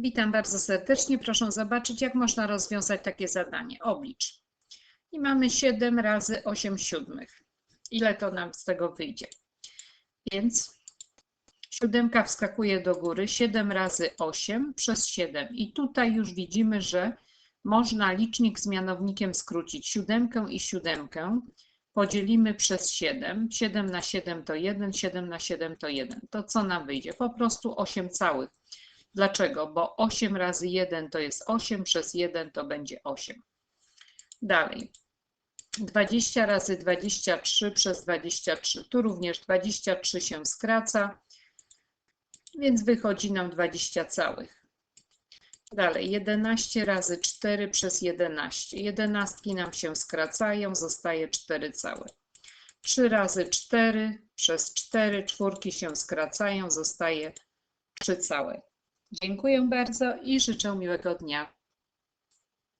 Witam bardzo serdecznie. Proszę zobaczyć, jak można rozwiązać takie zadanie. Oblicz. I mamy 7 razy 8 siódmych. Ile to nam z tego wyjdzie? Więc siódemka wskakuje do góry. 7 razy 8 przez 7. I tutaj już widzimy, że można licznik z mianownikiem skrócić. Siódemkę i siódemkę podzielimy przez 7. 7 na 7 to 1, 7 na 7 to 1. To co nam wyjdzie? Po prostu 8 całych. Dlaczego? Bo 8 razy 1 to jest 8, przez 1 to będzie 8. Dalej. 20 razy 23 przez 23. Tu również 23 się skraca, więc wychodzi nam 20 całych. Dalej, 11 razy 4 przez 11. Jedenastki nam się skracają, zostaje 4 całe. 3 razy 4 przez 4, czwórki się skracają, zostaje 3 całe. Dziękuję bardzo i życzę miłego dnia.